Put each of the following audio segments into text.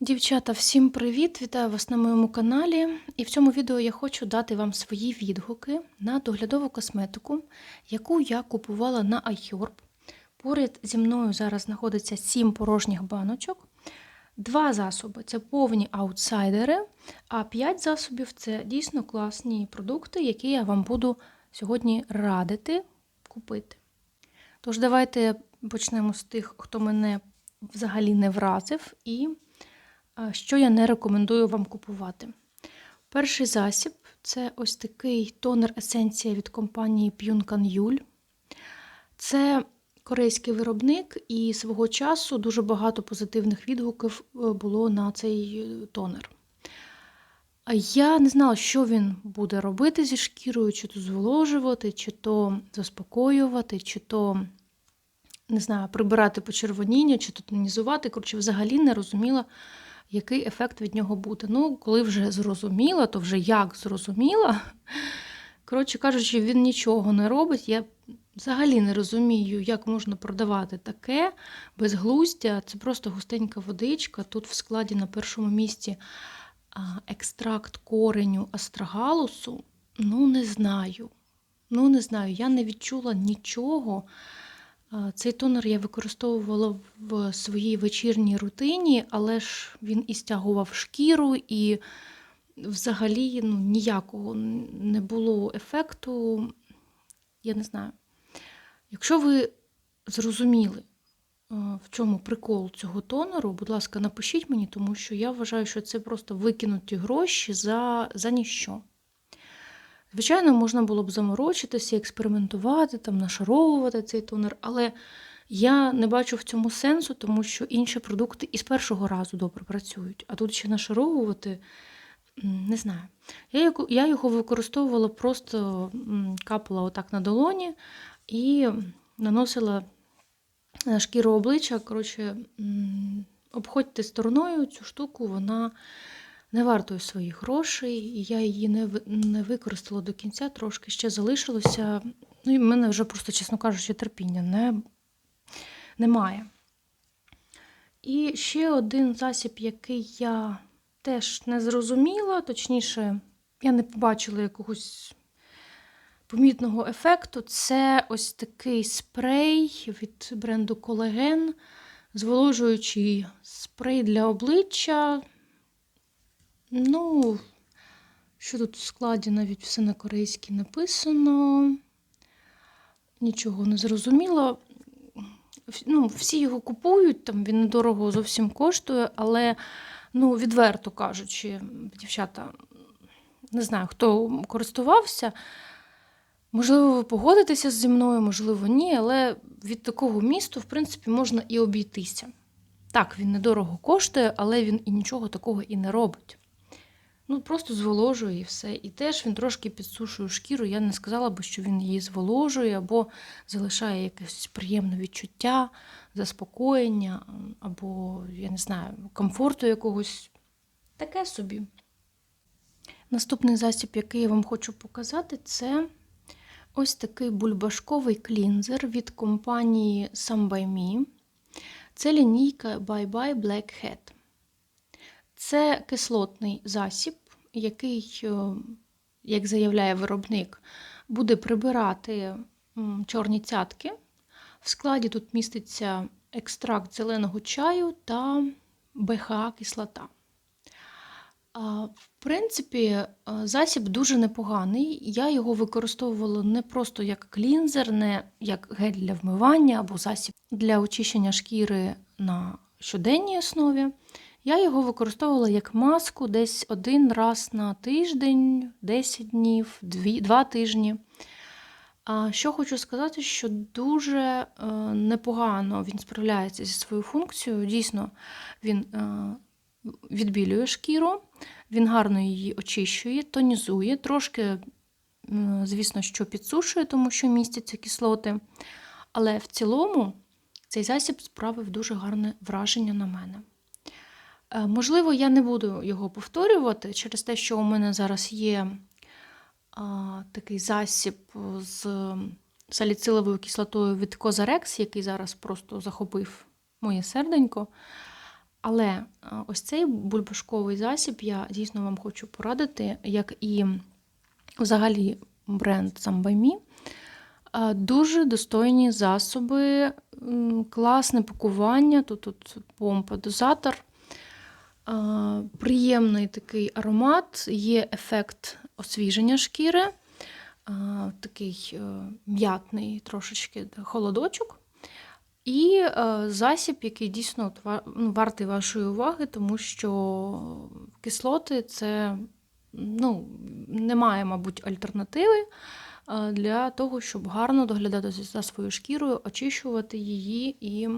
Дівчата, всім привіт! Вітаю вас на моєму каналі. І в цьому відео я хочу дати вам свої відгуки на доглядову косметику, яку я купувала на iHerb. Поряд зі мною зараз знаходиться 7 порожніх баночок. Два засоби це повні аутсайдери, а 5 засобів це дійсно класні продукти, які я вам буду сьогодні радити купити. Тож, давайте почнемо з тих, хто мене взагалі не вразив, і що я не рекомендую вам купувати. Перший засіб це ось такий тонер есенція від компанії Pyunkan Yul. Це корейський виробник, і свого часу дуже багато позитивних відгуків е, було на цей тонер. Я не знала, що він буде робити зі шкірою, чи то зволожувати, чи то заспокоювати, чи то не знаю, прибирати почервоніння, чи то тонізувати. Коротше, взагалі не розуміла, який ефект від нього буде. Ну, коли вже зрозуміла, то вже як зрозуміла. Коротше кажучи, він нічого не робить. Я взагалі не розумію, як можна продавати таке безглуздя. Це просто густенька водичка. Тут в складі на першому місці екстракт кореню астрагалусу. Ну, не знаю. Ну, не знаю, я не відчула нічого. Цей тонер я використовувала в своїй вечірній рутині, але ж він і стягував шкіру, і взагалі ну, ніякого не було ефекту. Я не знаю. Якщо ви зрозуміли, в чому прикол цього тонеру, будь ласка, напишіть мені, тому що я вважаю, що це просто викинуті гроші за, за ніщо. Звичайно, можна було б заморочитися, експериментувати, там, нашаровувати цей тонер, але я не бачу в цьому сенсу, тому що інші продукти і з першого разу добре працюють. А тут ще нашаровувати, не знаю. Я його, використовувала просто капала отак на долоні і наносила на шкіру обличчя. Коротше, обходьте стороною цю штуку, вона не вартує своїх грошей, і я її не, не використала до кінця, трошки ще залишилося. Ну і в мене вже просто, чесно кажучи, терпіння не, немає. І ще один засіб, який я теж не зрозуміла, точніше, я не побачила якогось помітного ефекту. Це ось такий спрей від бренду Колаген, зволожуючий спрей для обличчя. Ну, що тут в складі навіть все на корейській написано. Нічого не зрозуміло. Ну, всі його купують, там він недорого зовсім коштує, але, ну, відверто кажучи, дівчата, не знаю, хто користувався. Можливо, ви погодитеся зі мною, можливо, ні, але від такого місту, в принципі, можна і обійтися. Так, він недорого коштує, але він і нічого такого і не робить. Ну, просто зволожує і все. І теж він трошки підсушує шкіру. Я не сказала би, що він її зволожує або залишає якесь приємне відчуття, заспокоєння, або, я не знаю, комфорту якогось. Таке собі. Наступний засіб, який я вам хочу показати, це ось такий бульбашковий клінзер від компанії Some By Me. Це лінійка Bye Bye Black Hat. Це кислотний засіб, який, е, як заявляє виробник, буде прибирати чорні цятки. В складі тут міститься екстракт зеленого чаю та БХА-кислота. В принципі, е, засіб дуже непоганий. Я його використовувала не просто як клінзер, не як гель для вмивання або засіб для очищення шкіри на щоденній основі. Я його використовувала як маску десь один раз на тиждень, 10 днів, 2, 2 тижні. А що хочу сказати, що дуже е, непогано він справляється зі своєю функцією. Дійсно, він е, відбілює шкіру, він гарно її очищує, тонізує, трошки, звісно, що підсушує, тому що містяться кислоти. Але в цілому цей засіб справив дуже гарне враження на мене. Е, Можливо, я не буду його повторювати через те, що у мене зараз є а, такий засіб з саліциловою кислотою від Козарекс, який зараз просто захопив моє серденько. Але е, ось цей бульбашковий засіб я дійсно вам хочу порадити, як і взагалі бренд. Е, Дуже достойні засоби, класне пакування. Тут, тут помпа, дозатор. Приємний такий аромат, є ефект освіження шкіри, такий е, м'ятний трошечки холодочок. І е, засіб, який дійсно ну, вартий вашої уваги, тому що кислоти це ну, немає, мабуть, альтернативи для того, щоб гарно доглядати за своєю шкірою, очищувати її і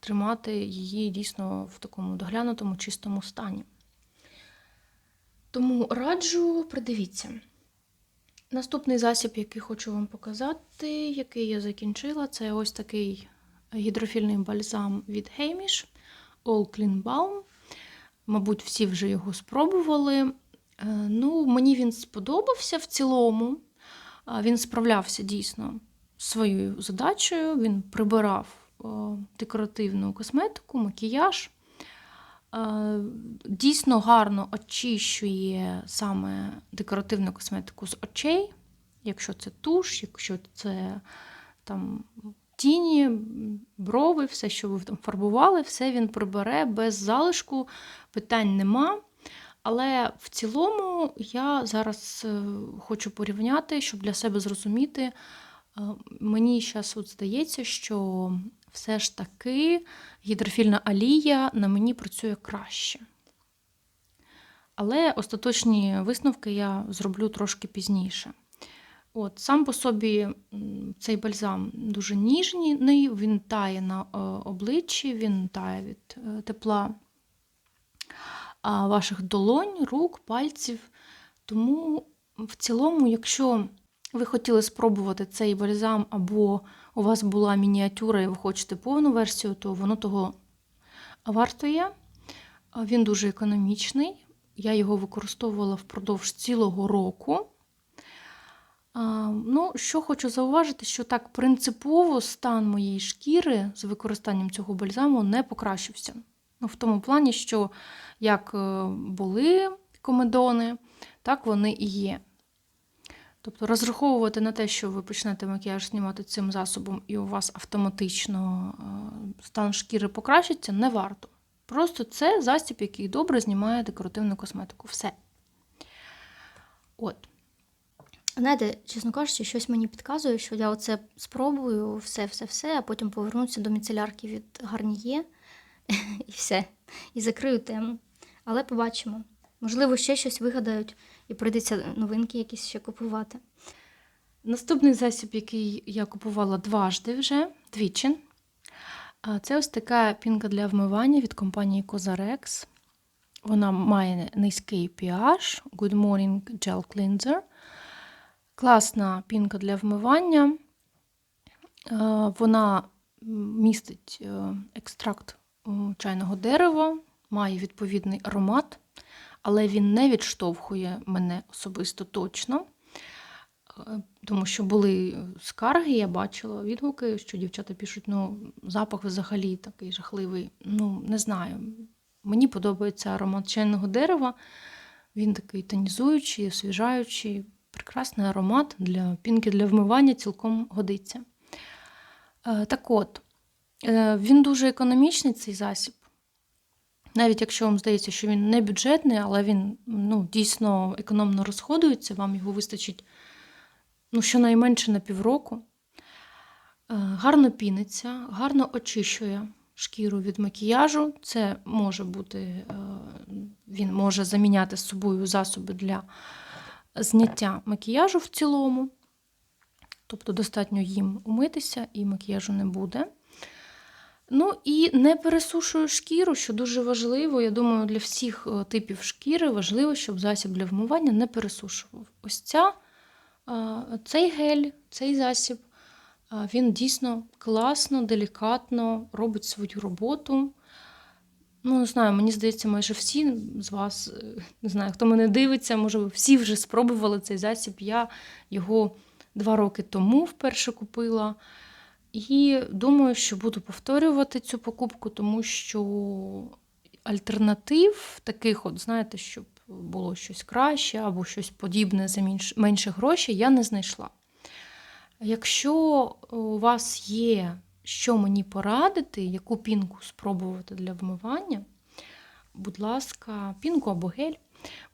тримати її дійсно в такому доглянутому, чистому стані. Тому раджу, придивіться. Наступний засіб, який хочу вам показати, який я закінчила, це ось такий гідрофільний бальзам від Hamish All Clean Balm. Мабуть, всі вже його спробували. Е, Ну, мені він сподобався в цілому. Він справлявся дійсно своєю задачею. Він прибирав декоративну косметику, макіяж. Дійсно гарно очищує саме декоративну косметику з очей, якщо це туш, якщо це там тіні, брови, все, що ви там фарбували, все він прибере без залишку, питань нема. Але в цілому я зараз е, хочу порівняти, щоб для себе зрозуміти. Е, Мені зараз от здається, що все ж таки гідрофільна алія на мені працює краще. Але остаточні висновки я зроблю трошки пізніше. От, Сам по собі цей бальзам дуже ніжний, він тає на е, обличчі, він тає від тепла ваших долонь, рук, пальців. Тому в цілому, якщо ви хотіли спробувати цей бальзам, або у вас була мініатюра і ви хочете повну версію, то воно того вартує. Він дуже економічний. Я його використовувала впродовж цілого року. Ну, що хочу зауважити, що так принципово стан моєї шкіри з використанням цього бальзаму не покращився. Ну, в тому плані, що як е, були комедони, так вони і є. Тобто розраховувати на те, що ви почнете макіяж знімати цим засобом, і у вас автоматично е, стан шкіри покращиться, не варто. Просто це засіб, який добре знімає декоративну косметику. Все. От. Знаєте, чесно кажучи, щось мені підказує, що я оце спробую все-все-все, а потім повернуся до міцелярки від Гарніє і все. І закрию тему. Але побачимо. Можливо, ще щось вигадають і прийдеться новинки якісь ще купувати. Наступний засіб, який я купувала дважди вже, двічі. Це ось така пінка для вмивання від компанії Cozarex. Вона має низький pH, Good Morning Gel Cleanser. Класна пінка для вмивання. Вона містить е, екстракт чайного дерева, має відповідний аромат, але він не відштовхує мене особисто точно. Е, Тому що були скарги, я бачила відгуки, що дівчата пишуть, ну, запах взагалі такий жахливий. Ну, не знаю. Мені подобається аромат чайного дерева. Він такий тонізуючий, освіжаючий, прекрасний аромат для пінки для вмивання цілком годиться. Е, Так от, е, він дуже економічний, цей засіб. Навіть якщо вам здається, що він не бюджетний, але він ну, дійсно економно розходується, вам його вистачить ну, щонайменше на півроку. Е, Гарно піниться, гарно очищує шкіру від макіяжу. Це може бути, е, він може заміняти з собою засоби для зняття макіяжу в цілому. Тобто достатньо їм умитися і макіяжу не буде. Ну і не пересушую шкіру, що дуже важливо. Я думаю, для всіх е, типів шкіри важливо, щоб засіб для вмивання не пересушував. Ось ця, е, цей гель, цей засіб, е, він дійсно класно, делікатно робить свою роботу. Ну, не знаю, мені здається, майже всі з вас, не знаю, хто мене дивиться, може, ви всі вже спробували цей засіб. Я його два роки тому вперше купила. І думаю, що буду повторювати цю покупку, тому що альтернатив, таких, от, знаєте, щоб було щось краще або щось подібне за менш, менше грошей, я не знайшла. Якщо у вас є що мені порадити, яку пінку спробувати для вмивання, будь ласка, пінку або гель,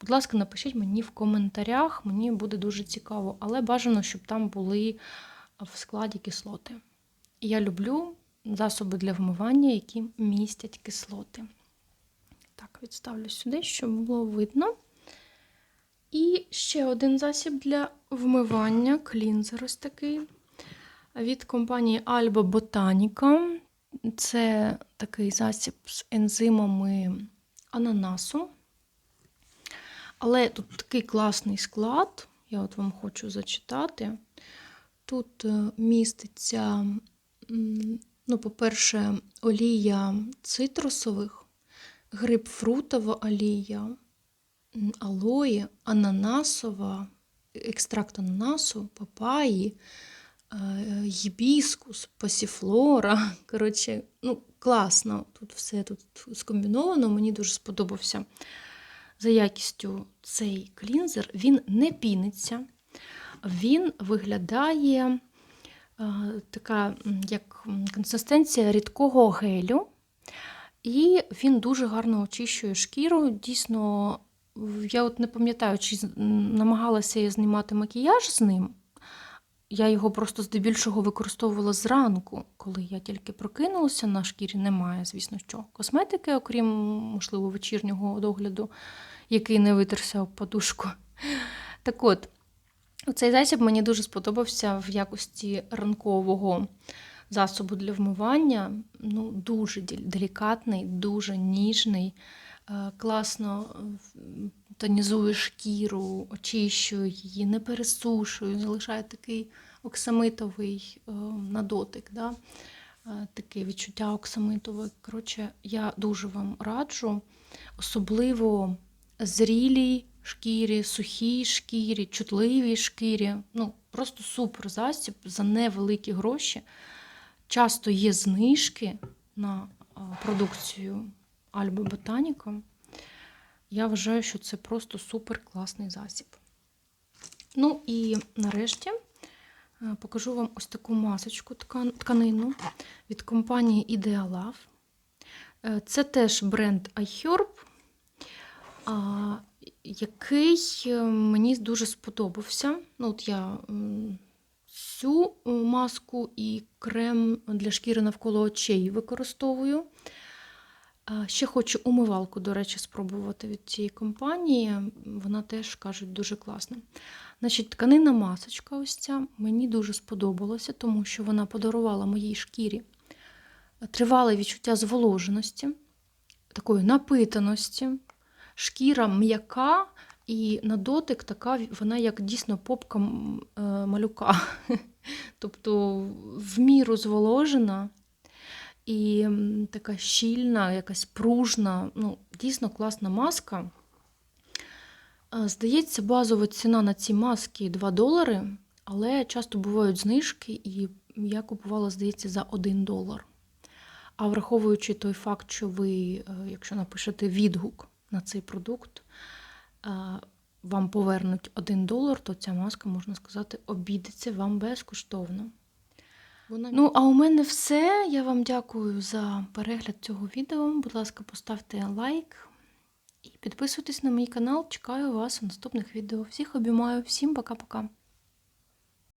будь ласка, напишіть мені в коментарях, мені буде дуже цікаво, але бажано, щоб там були в складі кислоти. Я люблю засоби для вмивання, які містять кислоти. Так, відставлю сюди, щоб було видно. І ще один засіб для вмивання клінзер ось такий від компанії Alba Botanica. Це такий засіб з ензимами ананасу. Але тут такий класний склад, я от вам хочу зачитати. Тут е, міститься, ну, по-перше, олія цитрусових, грейпфрутова олія, алої, ананасова, екстракт ананасу, папаї, е, гібіскус, пасіфлора. Коротше, ну, класно. Тут все тут скомбіновано, мені дуже сподобався. За якістю цей клінзер, він не піниться, він виглядає така, як консистенція рідкого гелю, і він дуже гарно очищує шкіру. Дійсно, я от не пам'ятаю, чи намагалася я знімати макіяж з ним. Я його просто здебільшого використовувала зранку, коли я тільки прокинулася, на шкірі немає, звісно, що косметики, окрім, можливо, вечірнього догляду, який не витерся об подушку. Так от, цей засіб мені дуже сподобався в якості ранкового засобу для вмивання. Ну, дуже делікатний, дуже ніжний, е, класно тонізує шкіру, очищує її, не пересушує, залишає такий оксамитовий е, на дотик. Да? Е, Таке відчуття оксамитове. Коротше, я дуже вам раджу, особливо зрілій шкірі, сухій шкірі, чутливій шкірі. Ну, просто супер засіб за невеликі гроші. Часто є знижки на продукцію Альби Ботаніка. Я вважаю, що це просто супер класний засіб. Ну і нарешті е, покажу вам ось таку масочку тканину від компанії Idealove. Е, Це теж бренд iHerb, який е, мені дуже сподобався. Ну, от я цю е, маску і крем для шкіри навколо очей використовую. Ще хочу умивалку, до речі, спробувати від цієї компанії. Вона теж кажуть дуже класна. Значить, тканинна масочка ось ця мені дуже сподобалася, тому що вона подарувала моїй шкірі тривале відчуття зволоженості, такої напитаності. Шкіра м'яка і на дотик така, вона як дійсно попка е, малюка. Тобто в міру зволожена і така щільна, якась пружна, ну, дійсно класна маска. Е, Здається, базова ціна на ці маски 2 долари, але часто бувають знижки, і я купувала, здається, за 1 долар. А враховуючи той факт, що ви, е, якщо напишете відгук на цей продукт, вам повернуть 1 долар, то ця маска, можна сказати, обійдеться вам безкоштовно. Ну, а у мене все. Я вам дякую за перегляд цього відео. Будь ласка, поставте лайк і підписуйтесь на мій канал. Чекаю вас у наступних відео. Всіх обіймаю, всім пока-пока.